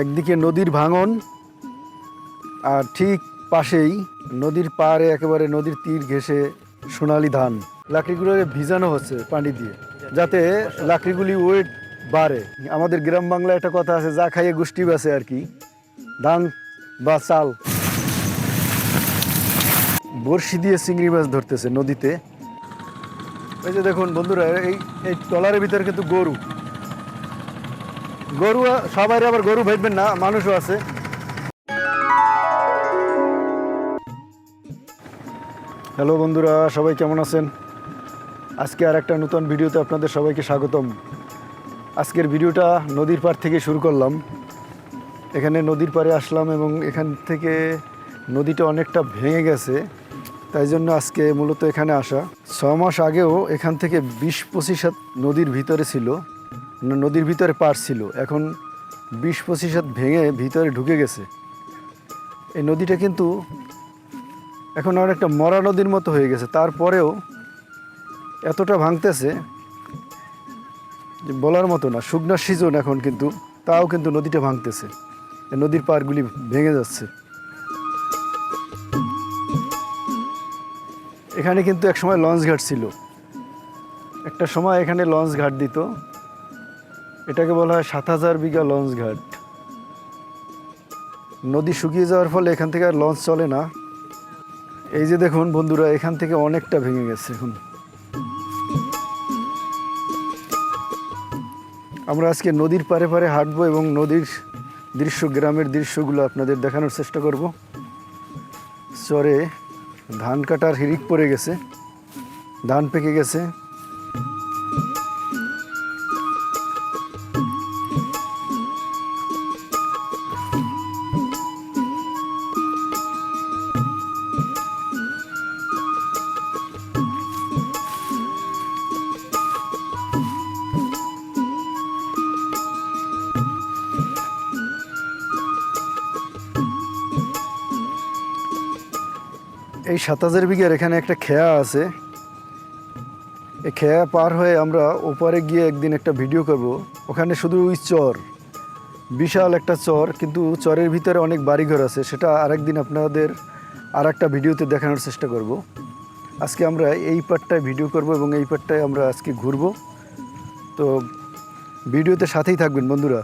একদিকে নদীর ভাঙন, আর ঠিক পাশেই নদীর পাড়ে একেবারে নদীর তীর ঘেঁষে সোনালি ধান। লাকড়িগুলো ভিজানো হচ্ছে পানি দিয়ে, যাতে লাকড়িগুলি ওয়েট বাড়ে। আমাদের গ্রাম বাংলায় একটা কথা আছে, যা খাইয়ে গোষ্ঠী বাসে আর কি, ধান বা চাল। বড়শি দিয়ে চিংড়ি মাছ ধরতেছে নদীতে। এই যে দেখুন বন্ধুরা, এই এই ট্রলারের ভিতরে কিন্তু গরু। গরু সবাই আবার গরু ভেজবেন না, মানুষও আছে। হ্যালো বন্ধুরা, সবাই কেমন আছেন? আজকে আর একটা নতুন ভিডিওতে আপনাদের সবাইকে স্বাগতম। আজকের ভিডিওটা নদীর পাড় থেকে শুরু করলাম। এখানে নদীর পাড়ে আসলাম এবং এখান থেকে নদীটা অনেকটা ভেঙে গেছে, তাই জন্য আজকে মূলত এখানে আসা। ছ মাস আগেও এখান থেকে বিশ পঁচিশ নদীর ভিতরে ছিল। নদীর ভিতরে পার ছিল। এখন বিশ পঁচিশ হাত ভেঙে ভিতরে ঢুকে গেছে। এই নদীটা কিন্তু এখন অনেকটা মরা নদীর মতো হয়ে গেছে। তারপরেও এতটা ভাঙতেছে যে বলার মতো না শুকনার সিজন এখন কিন্তু, তাও কিন্তু নদীটা ভাঙতেছে। নদীর পাড়গুলি ভেঙে যাচ্ছে। এখানে কিন্তু এক সময় লঞ্চ ঘাট ছিল। একটা সময় এখানে লঞ্চ ঘাট দিত। এটাকে বলা হয় সাত হাজার বিঘা লঞ্চ ঘাট। নদী শুকিয়ে যাওয়ার ফলে এখান থেকে আর লঞ্চ চলে না। এই যে দেখুন বন্ধুরা, এখান থেকে অনেকটা ভেঙে গেছে এখন। আমরা আজকে নদীর পারে পারে হাঁটবো এবং নদীর দৃশ্য, গ্রামের দৃশ্যগুলো আপনাদের দেখানোর চেষ্টা করব। চরে ধান কাটার হিরিক পড়ে গেছে, ধান পেকে গেছে। এই সাত হাজার বিঘার এখানে একটা খেয়া আছে। এই খেয়া পার হয়ে আমরা ওপারে গিয়ে একদিন একটা ভিডিও করব। ওখানে শুধু ওই চর, বিশাল একটা চর, কিন্তু চরের ভিতরে অনেক বাড়িঘর আছে। সেটা আরেকদিন আপনাদের আর একটা ভিডিওতে দেখানোর চেষ্টা করব। আজকে আমরা এই পার্টটায় ভিডিও করব এবং এই পার্টটায় আমরা আজকে ঘুরবো। তো ভিডিওতে সাথেই থাকবেন বন্ধুরা।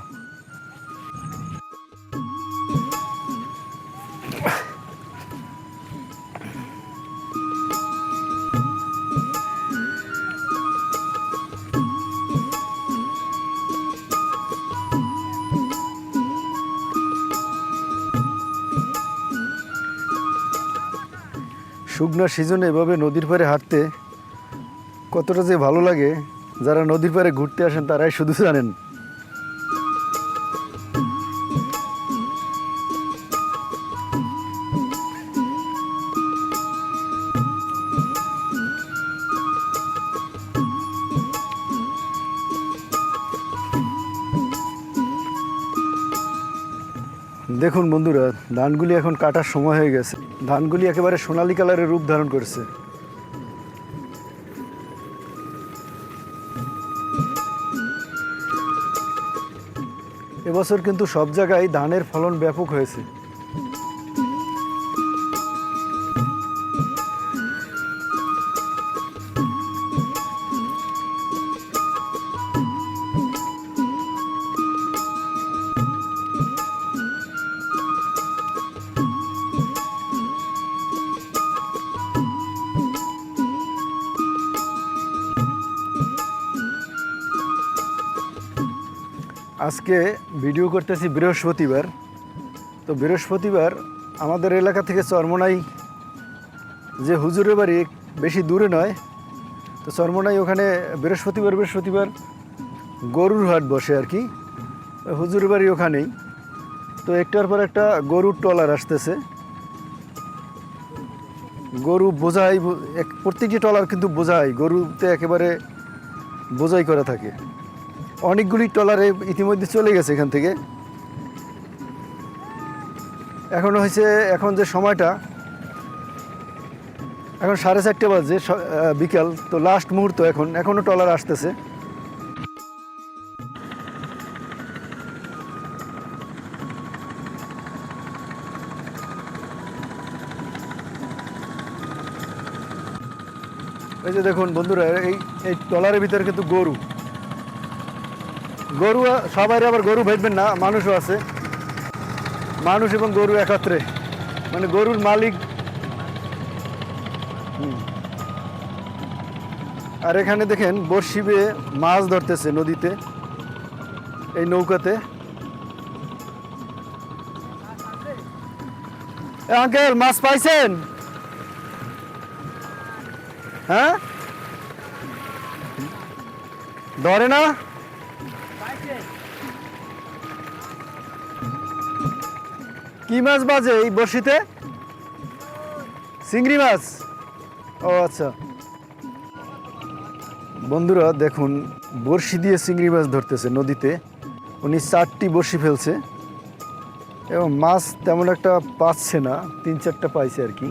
শুকনার সিজনে এভাবে নদীর পাড়ে হাঁটতে কতটা যে ভালো লাগে, যারা নদীর পাড়ে ঘুরতে আসেন তারাই শুধু জানেন। দেখুন বন্ধুরা, ধানগুলি এখন কাটার সময় হয়ে গেছে। ধানগুলি একেবারে সোনালি কালারের রূপ ধারণ করেছে। এবছর কিন্তু সব জায়গায় ধানের ফলন ব্যাপক হয়েছে। আজকে ভিডিও করতেছি বৃহস্পতিবার। তো বৃহস্পতিবার আমাদের এলাকা থেকে চরমনাই যে হুজুরের বাড়ি বেশি দূরে নয়, তো চরমনাই ওখানে বৃহস্পতিবার বৃহস্পতিবার গরুর হাট বসে আর কি। হুজুরের বাড়ি ওখানেই। তো একটার পর একটা গরুর ট্রলার আসতেছে। গরু বোঝাই প্রত্যেকটি ট্রলার কিন্তু বোঝাই, গরুতে একেবারে বোঝাই করা থাকে। অনেকগুলি ট্রলারে ইতিমধ্যে চলে গেছে এখান থেকে। এখন হয়েছে, এখন যে সময়টা, এখন সাড়ে চারটে বাজে বিকাল, তো লাস্ট মুহূর্ত এখন। এখনও ট্রলার আসতেছে। এই যে দেখুন বন্ধুরা, এই এই ট্রলারের ভিতরে কিন্তু গরু। গরু সবাই আবার গরু ভেটবেন না, মানুষও আছে। মানুষ এবং গরু একত্রে। মানে গরুর মালিক। আর এখানে দেখেন, বড়শি বেয়ে মাছ ধরতেছে নদীতে, এই নৌকাতে। আঙ্কেল, মাছ পাইছেন? হ্যাঁ? ধরে না? কি মাছ বাজে এই বড়শিতে? চিংড়ি মাছ? ও আচ্ছা। বন্ধুরা, দেখুন, বড়শি দিয়ে চিংড়ি মাছ ধরতেছে নদীতে। উনি চারটি বড়শি ফেলছে। এবং মাছ তেমন একটা পাচ্ছে না, তিন চারটা পাইছে আর কি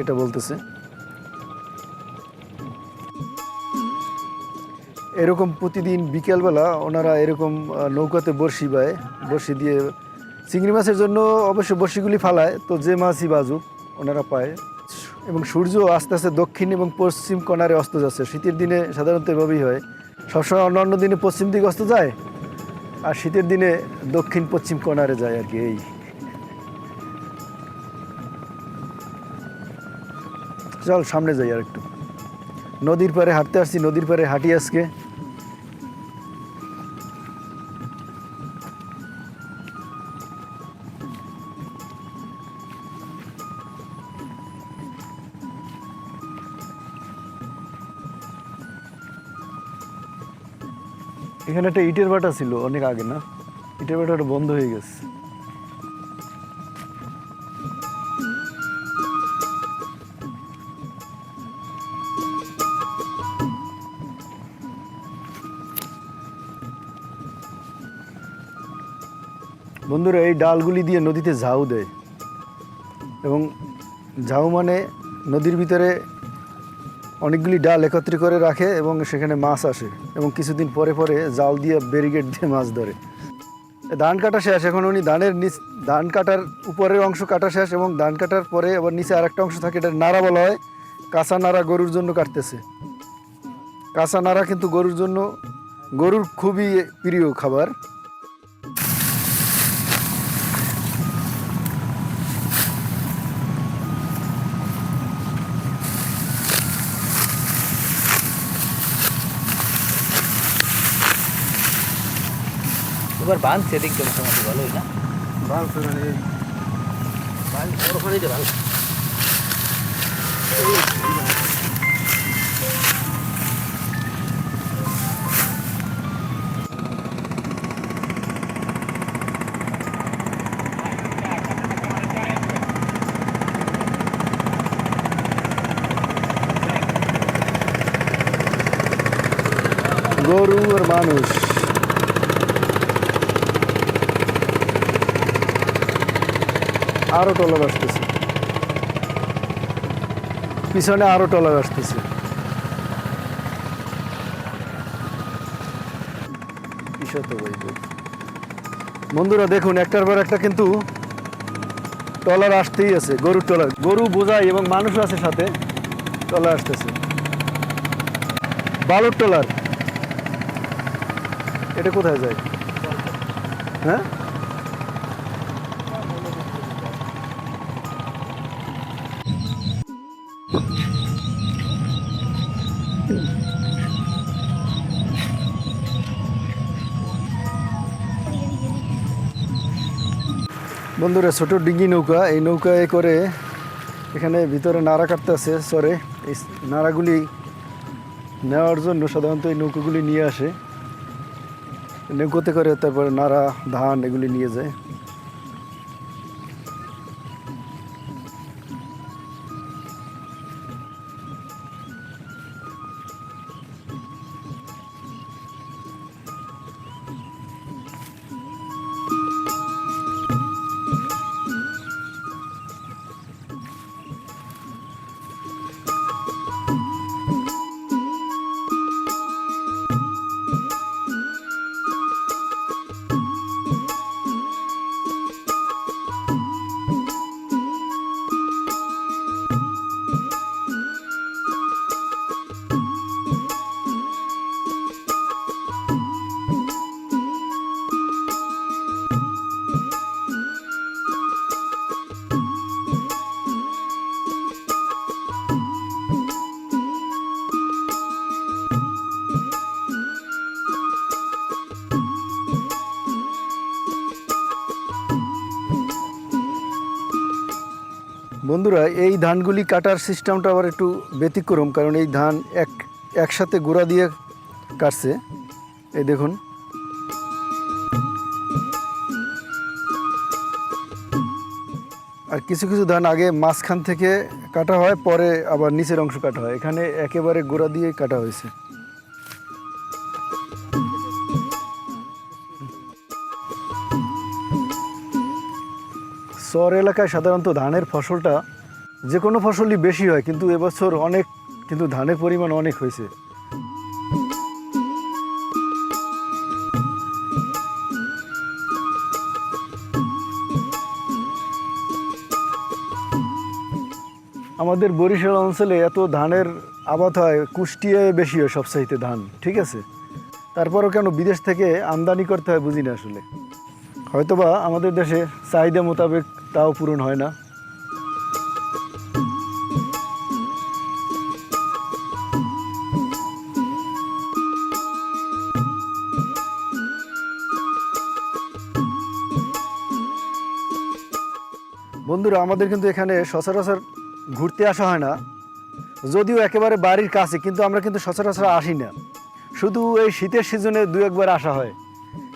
এটা বলতেছে। এরকম প্রতিদিন বিকেলবেলা ওনারা এরকম নৌকাতে বড়শি বায়, বড়শি দিয়ে চিংড়ি মাছের জন্য অবশ্য বড়শিগুলি ফালায়, তো যে মাছই বাজুক, ওনারা পায়। এবং সূর্য আস্তে আস্তে দক্ষিণ এবং পশ্চিম কোণারে অস্ত যাচ্ছে। শীতের দিনে সাধারণত এভাবেই হয়। সবসময় অন্য অন্য দিনে পশ্চিম দিকে অস্ত যায়, আর শীতের দিনে দক্ষিণ পশ্চিম কোণারে যায় আর কি, এই। চল, সামনে যাই আর একটু নদীর পাড়ে হাঁটতে আসছি, নদীর পাড়ে হাঁটি আজকে। এখানে একটা ইটের ভাটা ছিল অনেক আগে, না? ইটের ভাটাটা বন্ধ হয়ে গেছে। বন্ধুরা, এই ডালগুলি দিয়ে নদীতে ঝাউ দেয়। এবং ঝাউ মানে নদীর ভিতরে অনেকগুলি ডাল একত্রিত করে রাখে এবং সেখানে মাছ আসে এবং কিছুদিন পরে পরে জাল দিয়ে ব্যারিকেড দিয়ে মাছ ধরে। ধান কাটা শেষ। এখন উনি ধানের নিচ ধান কাটার উপরের অংশ কাটা শেষ এবং ধান কাটার পরে আবার নিচে আরেকটা অংশ থাকে, এটা নাড়া বলা হয়। কাঁচা নাড়া গরুর জন্য কাটতেছে। কাঁচা নাড়া কিন্তু গরুর জন্য গরুর খুবই প্রিয় খাবার। এবার বাঁধছে দেখতে মোটামুটি ভালোই না? বড়খানিতে ভালো গরু আর মানুষ। আরও টলার আসতেছে। পিছনে আরও টলার আসতেছে। বন্ধুরা, দেখুন, একটার পর একটা কিন্তু টলার আসতেই আছে, গরুর টলার। গরু বোঝাই এবং মানুষও আছে সাথে, টলার আসতেছে। বালুর টলার। এটা কোথায় যায়? হ্যাঁ? বন্ধুরা, ছোট ডিঙ্গি নৌকা, এই নৌকায় করে এখানে ভিতরে নাড়া কাটতে আছে সরে এই নাড়াগুলি নেওয়ার জন্য সাধারণত এই নৌকাগুলি নিয়ে আসে। নৌকোতে করে তারপরে নাড়া, ধান এগুলি নিয়ে যায়। বন্ধুরা, এই ধানগুলি কাটার সিস্টেমটা আবার একটু ব্যতিক্রম, কারণ এই ধান এক, একসাথে গোড়া দিয়ে কাটছে। এই দেখুন। আর কিছু কিছু ধান আগে মাঝখান থেকে কাটা হয়, পরে আবার নিচের অংশ কাটা হয়। এখানে একেবারে গোড়া দিয়ে কাটা হয়েছে। শহর এলাকায় সাধারণত ধানের ফসলটা যে কোনো ফসলই বেশি হয়, কিন্তু এবছর অনেক, কিন্তু ধানের পরিমাণ অনেক হয়েছে। আমাদের বরিশাল অঞ্চলে এত ধানের আবাদ হয়, কুষ্টিয়ায় বেশি হয় সবসাইতে ধান, ঠিক আছে? তারপরও কেন বিদেশ থেকে আমদানি করতে হয় বুঝি না আসলে। হয়তোবা আমাদের দেশে চাহিদা মোতাবেক তাও পূরণ হয় না। বন্ধুরা, আমাদের কিন্তু এখানে সচরাচর ঘুরতে আসা হয় না। যদিও একেবারে বাড়ির কাছে, কিন্তু আমরা কিন্তু সচরাচর আসি না। শুধু এই শীতের সিজনে দু একবার আসা হয়।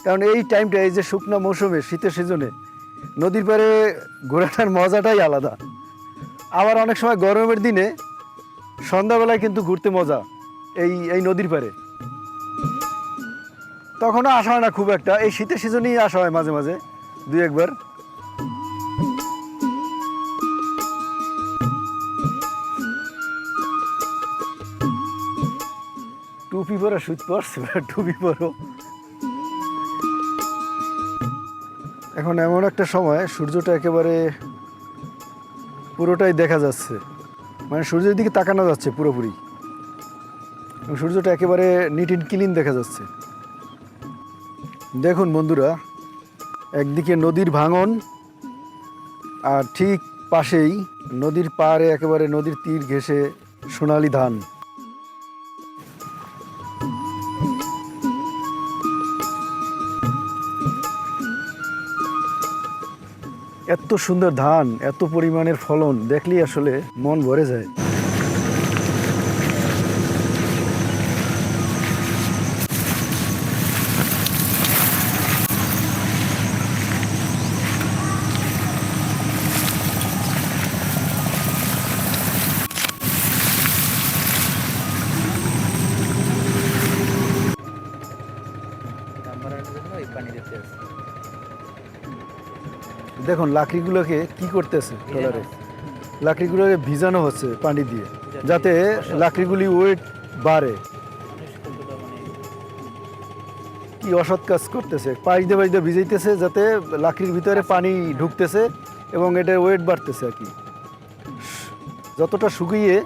কারণ এই টাইমটা এই যে শুকনো মৌসুমে শীতের সিজনে নদীর পাড়ে ঘোরাটার মজাটাই আলাদা। আবার অনেক সময় গরমের দিনে সন্ধ্যাবেলায় কিন্তু ঘুরতে মজা এই এই নদীর পাড়ে। তখনও আসা হয় না খুব একটা। এই শীতের সিজনেই আসা হয় মাঝে মাঝে দুই একবার। টুপি পরা সুদ পরছে, টুপি পরো। এখন এমন একটা সময়, সূর্যটা একেবারে পুরোটাই দেখা যাচ্ছে। মানে সূর্যের দিকে তাকানো যাচ্ছে পুরোপুরি। সূর্যটা একেবারে নিট ইন ক্লিন দেখা যাচ্ছে। দেখুন বন্ধুরা, একদিকে নদীর ভাঙন, আর ঠিক পাশেই নদীর পাড়ে একেবারে নদীর তীর ঘেঁষে সোনালি ধান। এত সুন্দর ধান এত পরিমাণের ফলন দেখলেই আসলে মন ভরে যায়। দেখুন, লাকড়িগুলোকে কি করতেছে ট্রলারে? লাকড়িগুলোকে ভিজানো হচ্ছে পানি দিয়ে, যাতে লাকড়িগুলি ওয়েট বাড়ে। কি অসৎ কাজ করতেছে? পাশ দিয়ে ভিজাইতেছে যাতে লাকড়ির ভিতরে পানি ঢুকতেছে এবং এটার ওয়েট বাড়তেছে আর কি। যতটা শুকিয়ে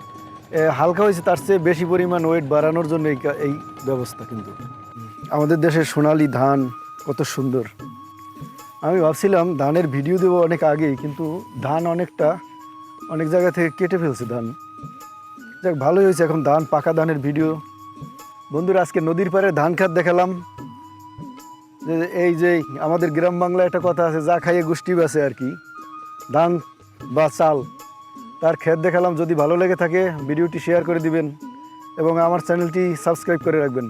হালকা হয়েছে, তার চেয়ে বেশি পরিমাণ ওয়েট বাড়ানোর জন্য এই এই ব্যবস্থা কিন্তু। আমাদের দেশের সোনালি ধান কত সুন্দর। আমি ভাবছিলাম ধানের ভিডিও দেবো অনেক আগেই, কিন্তু ধান অনেকটা, অনেক জায়গা থেকে কেটে ফেলছে ধান। যাক, ভালোই হয়েছে এখন ধান, পাকা ধানের ভিডিও। বন্ধুরা, আজকে নদীর পাড়ে ধান খাত দেখালাম। যে, এই যে, আমাদের গ্রাম বাংলায় একটা কথা আছে, যা খাইয়ে গোষ্ঠী বাসে আর কি। ধান বা চাল, তার ক্ষেত দেখালাম। যদি ভালো লেগে থাকে, ভিডিওটি শেয়ার করে দিবেন এবং আমার চ্যানেলটি সাবস্ক্রাইব করে রাখবেন।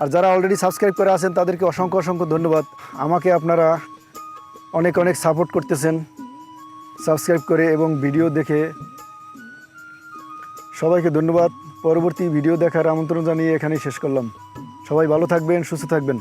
আর যারা অলরেডি সাবস্ক্রাইব করে আছেন, তাদেরকে অসংখ্য অসংখ্য ধন্যবাদ। আমাকে আপনারা অনেক অনেক সাপোর্ট করতেছেন, সাবস্ক্রাইব করে এবং ভিডিও দেখে। সবাইকে ধন্যবাদ। পরবর্তী ভিডিও দেখার আমন্ত্রণ জানিয়ে এখানেই শেষ করলাম। সবাই ভালো থাকবেন, সুস্থ থাকবেন।